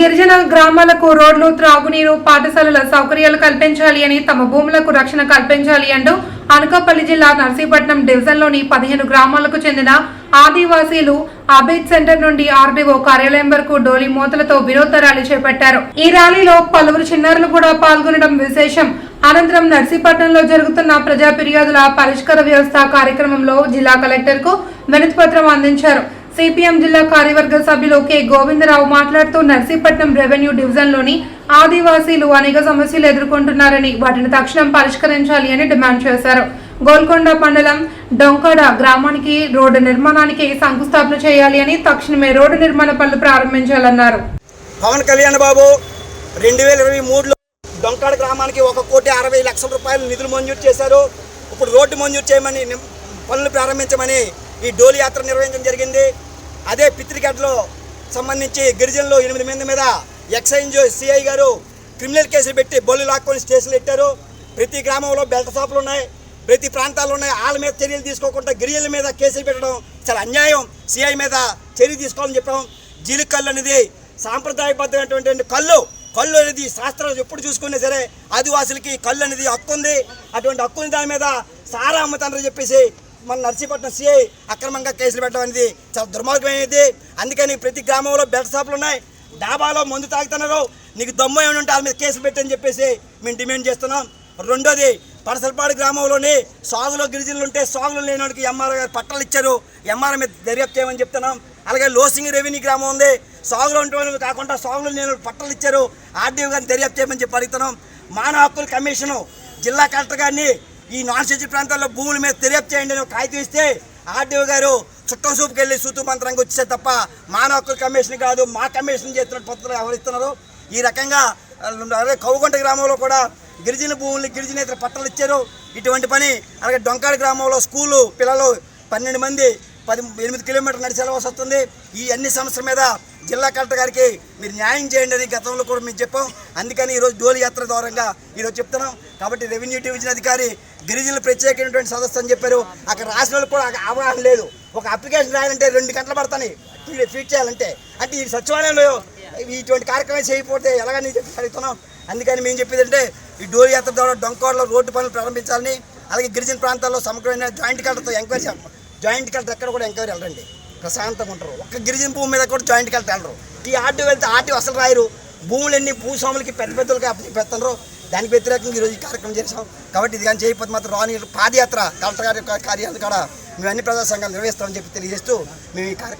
గిరిజన గ్రామాలకు రోడ్లు త్రాగునీరు పాఠశాలల సౌకర్యాలు కల్పించాలి అని తమ భూములకు రక్షణ కల్పించాలి అంటూ అనకాపల్లి జిల్లా నర్సీపట్నం డివిజన్లోని పదిహేను గ్రామాలకు చెందిన ఆదివాసీలు అబేద్ సెంటర్ నుండి ఆర్డీఓ కార్యాలయం వరకు డోలి మూతలతో వినూత్న ర్యాలీ చేపట్టారు. ఈ ర్యాలీలో పలువురు చిన్నారులు కూడా పాల్గొనడం విశేషం. అనంతరం నర్సీపట్నంలో జరుగుతున్న ప్రజా ఫిర్యాదుల పరిష్కార వ్యవస్థ కార్యక్రమంలో జిల్లా కలెక్టర్కు అందించారు. సిపిఎం జిల్లా కార్యవర్గ సభ్యులు కె గోవిందరావు మాట్లాడుతూ నర్సీపట్నం రెవెన్యూ డివిజన్లోని ఆదివాసీలు అనేక సమస్యలు ఎదుర్కొంటున్నారని వాటిని తక్షణం పరిష్కరించాలి అని డిమాండ్ చేశారు. గోల్కొండ మండలం డొంకడ గ్రామానికి రోడ్డు నిర్మాణానికి శంకుస్థాపన చేయాలి అని తక్షణమే రోడ్డు నిర్మాణ పనులు ప్రారంభించాలన్నారు. పవన్ కళ్యాణ్ బాబు రెండు వేల ఇరవై మూడులో డొంకాడ గ్రామానికి ఒక కోటి అరవై లక్షల రూపాయలు నిధులు మంజూరు చేశారు. ఇప్పుడు రోడ్డు మంజూరు చేయమని పనులు ప్రారంభించమని ఈ డోలి యాత్ర నిర్వహించడం జరిగింది. అదే పిత్రిగడ్డలో సంబంధించి గిరిజనులు ఎనిమిది మంది మీద ఎక్సైజ్ సిఐ గారు క్రిమినల్ కేసులు పెట్టి బొల్లు లాక్కొని స్టేషన్లు పెట్టారు ప్రతి గ్రామంలో బెల్ట్ షాపులు ఉన్నాయి ప్రతి ప్రాంతాల్లో ఉన్నాయి. వాళ్ళ మీద చర్యలు తీసుకోకుండా గిరిజనుల మీద కేసులు పెట్టడం చాలా అన్యాయం. సిఐ మీద చర్య తీసుకోవాలని చెప్పడం జీలికల్లు అనేది సాంప్రదాయబద్ధమైనటువంటి కళ్ళు. కళ్ళు అనేది శాస్త్రం ఎప్పుడు చూసుకున్నా సరే ఆదివాసులకి కళ్ళు అనేది హక్కు ఉంది. అటువంటి హక్కుని దాని మీద సారా అమ్ముతానని చెప్పేసి మన నర్సీపట్నం సిఐ అక్రమంగా కేసులు పెట్టడం అనేది చాలా దుర్మార్గమైనది. అందుకని ప్రతి గ్రామంలో బెల్ట్ షాపులు ఉన్నాయి. డాబాలో మందు తాగుతున్నారు. నీకు దమ్ము ఏమైనా ఉంటే వాళ్ళ మీద కేసులు పెట్టని చెప్పేసి మేము డిమాండ్ చేస్తున్నాం. రెండోది పరసలపాడు గ్రామంలోని సాగులో గిరిజనులు ఉంటే సాగులు లేని వాడికి ఎంఆర్ గారు పట్టాలు ఇచ్చారు. ఎంఆర్ మీద దర్యాప్తు చేయమని చెప్తున్నాం. అలాగే లోసింగ్ రెవెన్యూ గ్రామం ఉంది. సాగులో ఉంటే కాకుండా సాగులో లేని పట్టాలు ఇచ్చారు. ఆర్డీఓ గారిని దర్యాప్తు చేయమని చెప్పి అడుగుతున్నాం. మానవ హక్కుల కమిషను జిల్లా కలెక్టర్ గారిని ఈ నాన్ సిటీ ప్రాంతాల్లో భూముల మీద దర్యాప్తు చేయండి అని ఒక కాగితం ఇస్తే ఆర్డీఓ గారు చుట్టం చూపుకి వెళ్ళి సూతు మంత్రంగా వచ్చేసారు తప్ప మానవ హక్కుల కమిషన్ కాదు మా కమిషన్ చేస్తున్న పద్ధతులు వ్యవహరిస్తున్నారు ఈ రకంగా అదే కౌగుంట గ్రామంలో కూడా గిరిజన భూములు గిరిజనేతర పట్టాలు ఇచ్చారు. ఇటువంటి పని అలాగే డొంకాడ గ్రామంలో స్కూలు పిల్లలు పన్నెండు మంది పది ఎనిమిది కిలోమీటర్లు నడిచేలా వస్తుంది. ఈ అన్ని సమస్యల మీద జిల్లా కలెక్టర్ గారికి మీరు న్యాయం చేయండి అని గతంలో కూడా మేము చెప్పాం. అందుకని ఈరోజు డోలి యాత్ర ద్వారంగా ఈరోజు చెప్తున్నాం. కాబట్టి రెవెన్యూ డివిజన్ అధికారి గిరిజనులు ప్రత్యేకమైనటువంటి సదస్సు అని చెప్పారు. అక్కడ రాసిన వాళ్ళకి కూడా అవగాహన లేదు. ఒక అప్లికేషన్ రాయాలంటే రెండు గంటలు పడతాయి ఫీట్ చేయాలంటే. అంటే ఈ సచివాలయంలో ఇటువంటి కార్యక్రమం చేయకపోతే ఎలాగని చెప్పి అడుగుతున్నాం. అందుకని మేము చెప్పేది అంటే ఈ డోలి యాత్ర ద్వారా డొంకోడలో రోడ్డు పనులు ప్రారంభించాలని అలాగే గిరిజన ప్రాంతాల్లో సమగ్రమైన జాయింట్ కలెక్టర్తో ఎంక్వైరీ జాయింట్ కలెక్టర్ ఎక్కడ కూడా ఎంక్వైరీ వెళ్ళండి ప్రశాంతంగా ఉంటారు ఒక్క గిరిజన భూమి మీద కూడా జాయింట్కి వెళ్తారు వెళ్ళరు. ఈ ఆర్టీ వెళ్తే ఆర్టీ అసలు రాయరు. భూములన్నీ భూస్వాములకి పెద్ద పెద్దలకి అప్పచెప్పెత్తన్నారు దానికి వ్యతిరేకంగా ఈరోజు ఈ కార్యక్రమం చేసాం కాబట్టి ఇది కానీ చేయకపోతే మాత్రం రాని పాదయాత్ర కలెక్టర్ గారి యొక్క కార్యాలయం కాడ మేము అన్ని ప్రజా సంఘాలు నిర్వహిస్తామని చెప్పి తెలియజేస్తూ మేము ఈ కార్యక్రమం